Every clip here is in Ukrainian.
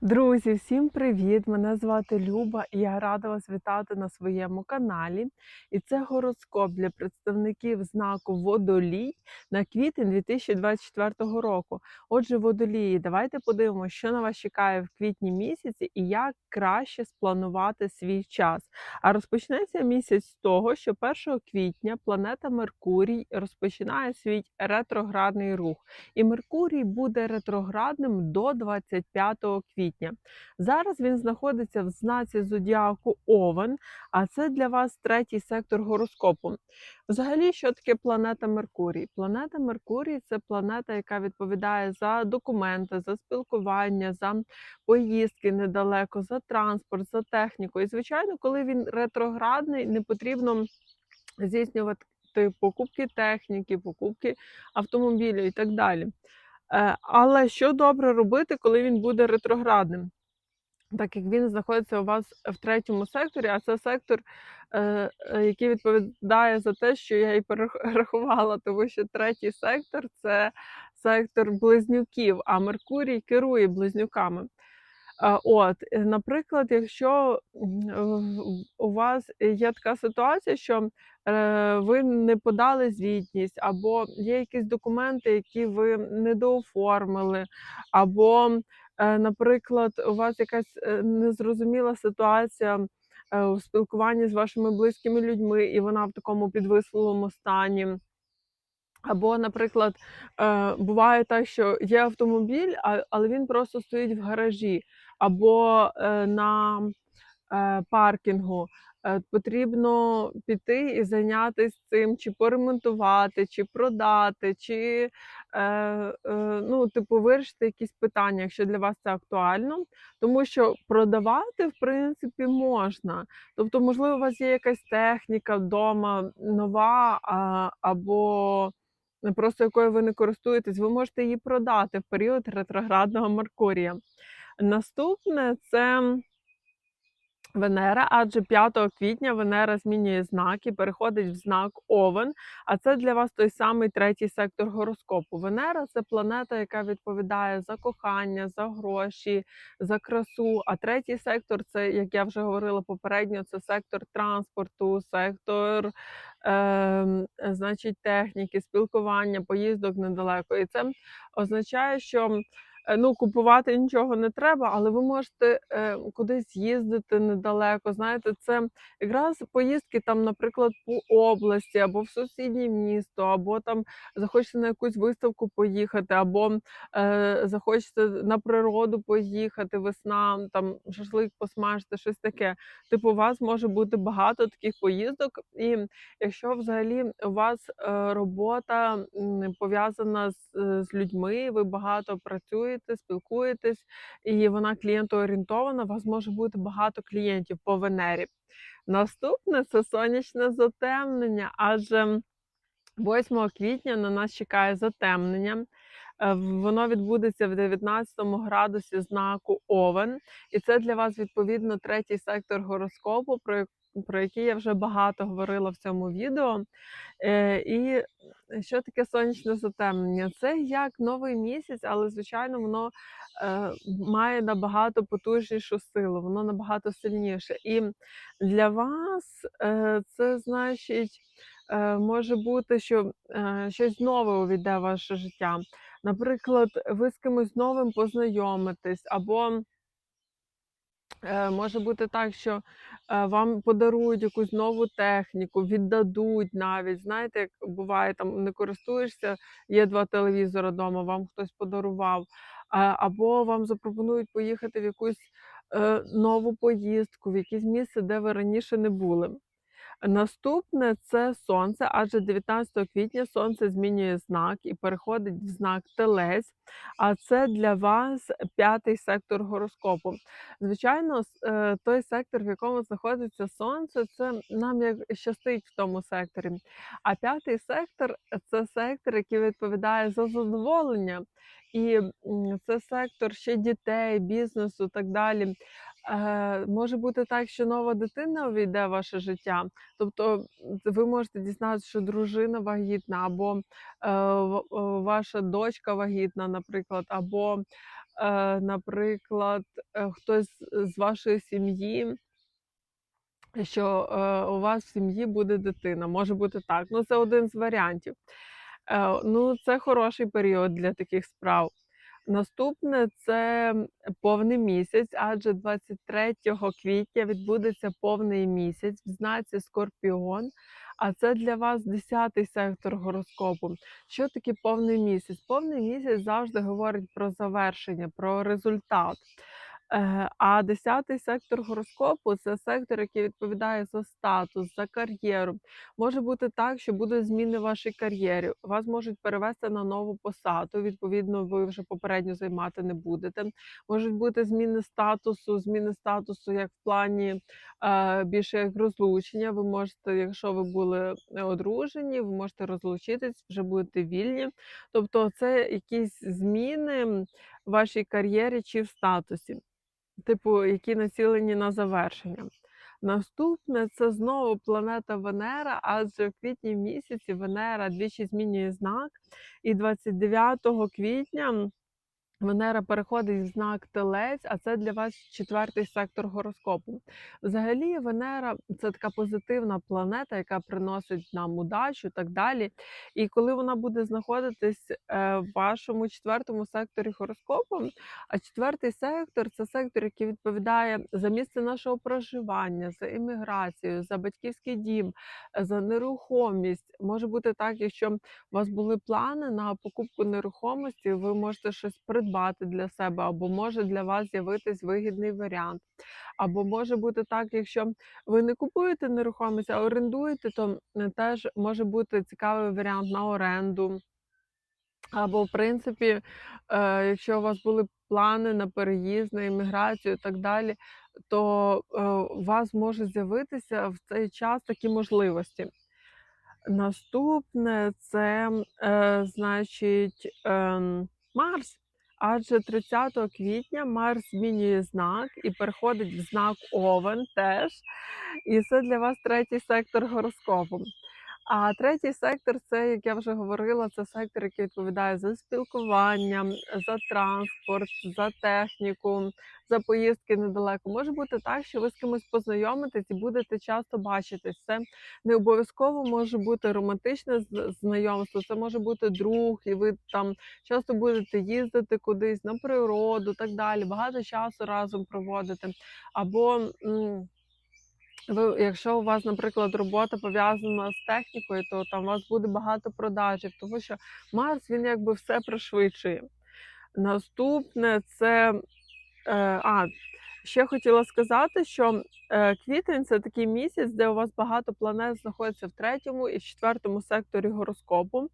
Друзі, всім привіт! Мене звати Люба, і я рада вас вітати на своєму каналі. І це гороскоп для представників знаку Водолій на квітень 2024 року. Отже, водолії, давайте подивимося, що на вас чекає в квітні місяці і як краще спланувати свій час. А розпочнеться місяць з того, що 1 квітня планета Меркурій розпочинає свій ретроградний рух. І Меркурій буде ретроградним до 25 квітня. Зараз він знаходиться в знаці зодіаку Овен, а це для вас третій сектор гороскопу. Взагалі, що таке планета Меркурій? Планета Меркурій це планета, яка відповідає за документи, за спілкування, за поїздки недалеко, за транспорт, за техніку. І, звичайно, коли він ретроградний, не потрібно здійснювати покупки техніки, покупки автомобілів і так далі. Е, Але що добре робити, коли він буде ретроградним? Так як він знаходиться у вас в третьому секторі, а це сектор, е, е, який відповідає за те, що я і перерахувала, тому що третій сектор це сектор близнюків, а Меркурій керує близнюками. От, е, наприклад, якщо у вас є така ситуація, що е, ви не подали звітність, або є якісь документи, які ви недооформили, або, е, наприклад, у вас якась незрозуміла ситуація у спілкуванні з вашими близькими людьми, і вона в такому підвисловому стані. Або, наприклад, буває так, що є автомобіль, але він просто стоїть в гаражі або е, на е, паркінгу. Е, потрібно піти і зайнятися цим, чи поремонтувати, чи продати, чи ну, типу, вирішити якісь питання, якщо для вас це актуально. Тому що продавати, в принципі, можна. Тобто, можливо, у вас є якась техніка вдома нова, або просто якою ви не користуєтесь, ви можете її продати в період ретроградного Меркурія. Наступне це Венера, адже 5 квітня Венера змінює знак і переходить в знак Овен. А це для вас той самий третій сектор гороскопу. Венера це планета, яка відповідає за кохання, за гроші, за красу. А третій сектор це, як я вже говорила попередньо, це сектор транспорту, сектор е, значить, техніки, спілкування, поїздок недалеко. І це означає, що ну, купувати нічого не треба, але ви можете е, кудись їздити недалеко. Знаєте, це якраз поїздки там, наприклад, по області або в сусіднє місто, або там захочете на якусь виставку поїхати, або е, захочете на природу поїхати, весна, там шашлик посмажити, щось таке. Типу, у вас може бути багато таких поїздок, і якщо взагалі у вас е, робота пов'язана з, з людьми, ви багато працюєте працюєте, спілкуєтесь, і вона клієнтоорієнтована, у вас може бути багато клієнтів по Венері. Наступне це сонячне затемнення, адже 8 квітня на нас чекає затемнення. Е, воно відбудеться в 19 градусі знаку Овен, і це для вас відповідно третій сектор гороскопу, про про який я вже багато говорила в цьому відео. Е, І що таке сонячне затемнення? Це як новий місяць, але, звичайно, воно е, має набагато потужнішу силу, воно набагато сильніше. І для вас е, це значить. Може бути, що щось нове увійде в ваше життя. Наприклад, ви з кимось новим познайомитесь, або може бути так, що е, вам подарують якусь нову техніку, віддадуть навіть. Знаєте, як буває, там не користуєшся, є два телевізори вдома, вам хтось подарував, або вам запропонують поїхати в якусь е, нову поїздку, в якесь місце, де ви раніше не були. Наступне це сонце, адже 19 квітня сонце змінює знак і переходить в знак Телець. А це для вас п'ятий сектор гороскопу. Звичайно, е, той сектор, в якому знаходиться сонце, це нам як щастить в тому секторі. А п'ятий сектор це сектор, який відповідає за задоволення. І це сектор ще дітей, бізнесу так далі. Е, може бути так, що нова дитина увійде в ваше життя. Тобто ви можете дізнатися, що дружина вагітна, або е, ваша дочка вагітна, наприклад, або е, наприклад, е, хтось з вашої сім'ї, що е, у вас в сім'ї буде дитина. Може бути так. Ну, це один з варіантів. Е, ну, це хороший період для таких справ. Наступне це повний місяць, адже 23 квітня відбудеться повний місяць в знаці Скорпіон. А це для вас 10-й сектор гороскопу. Що таке повний місяць? Повний місяць завжди говорить про завершення, про результат. Е, А 10-й сектор гороскопу це сектор, який відповідає за статус, за кар'єру. Може бути так, що будуть зміни в вашій кар'єрі. Вас можуть перевести на нову посаду. Відповідно, ви вже попередньо займати не будете. Можуть бути зміни статусу, зміни статусу як в плані е, більше як розлучення. Ви можете, якщо ви були одружені, ви можете розлучитись, вже будете вільні. Тобто, це якісь зміни в вашій кар'єрі чи в статусі типу, які націлені на завершення. Наступне це знову планета Венера, адже в квітні місяці Венера двічі змінює знак, і 29 квітня Венера переходить в знак Телець, а це для вас четвертий сектор гороскопу. Взагалі, Венера це така позитивна планета, яка приносить нам удачу так далі. І коли вона буде знаходитись е, в вашому четвертому секторі гороскопу, а четвертий сектор це сектор, який відповідає за місце нашого проживання, за імміграцію, за батьківський дім, за нерухомість. Може бути так, якщо у вас були плани на покупку нерухомості, ви можете щось придбати для себе, або може для вас з'явитись вигідний варіант. Або може бути так, якщо ви не купуєте нерухомість, а орендуєте, то е, теж може бути цікавий варіант на оренду. Або, в принципі, е, якщо у вас були плани на переїзд, на імміграцію і так далі, то е, у вас може з'явитися в цей час такі можливості. Наступне це, значить, ем, Марс. Адже 30 квітня Марс змінює знак і переходить в знак Овен теж. І це для вас третій сектор гороскопу. А третій сектор це, як я вже говорила, це сектор, який відповідає за спілкування, за транспорт, за техніку, за поїздки недалеко. Може бути так, що ви з кимось познайомитесь і будете часто бачитись. Це не обов'язково може бути романтичне знайомство, це може бути друг, і ви там часто будете їздити кудись на природу, так далі. Багато часу разом проводити. Або ви, якщо у вас, наприклад, робота пов'язана з технікою, то там у вас буде багато продажів, тому що Марс він якби все пришвидшує. Наступне це е, а, ще хотіла сказати, що е, квітень це такий місяць, де у вас багато планет знаходиться в третьому і в четвертому секторі гороскопу.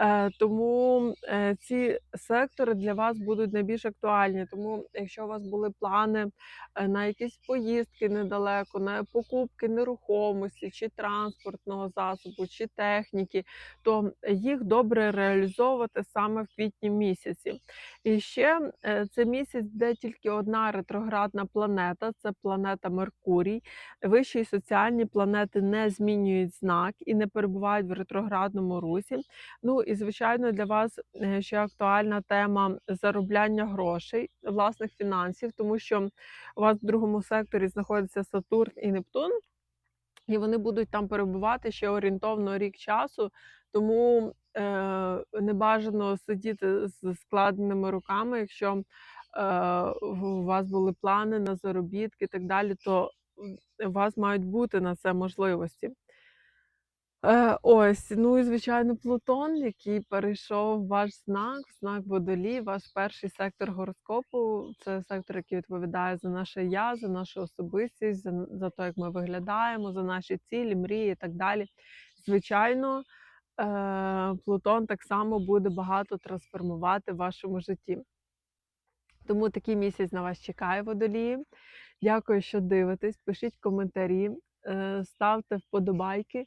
Е, тому е, ці сектори для вас будуть найбільш актуальні. Тому, якщо у вас були плани е, на якісь поїздки недалеко, на покупки нерухомості, чи транспортного засобу, чи техніки, то їх добре реалізовувати саме в квітні місяці. І ще це місяць, де тільки одна ретроградна планета це планета Меркурій. Вищі соціальні планети не змінюють знак і не перебувають в ретроградному русі. Ну і звичайно для вас е, ще актуальна тема заробляння грошей, власних фінансів, тому що у вас в другому секторі знаходиться Сатурн і Нептун, і вони будуть там перебувати ще орієнтовно рік часу. Тому е, не бажано сидіти з складеними руками, якщо е, у вас були плани на заробітки і так далі, то у вас мають бути на це можливості. Е, ось, ну і звичайно, Плутон, який перейшов ваш знак, знак Водолій, ваш перший сектор гороскопу. Це сектор, який відповідає за наше я, за нашу особистість, за, за те, як ми виглядаємо, за наші цілі, мрії і так далі. Звичайно, е, Плутон так само буде багато трансформувати в вашому житті. Тому такий місяць на вас чекає водолії. Дякую, що дивитесь. Пишіть коментарі, е, ставте вподобайки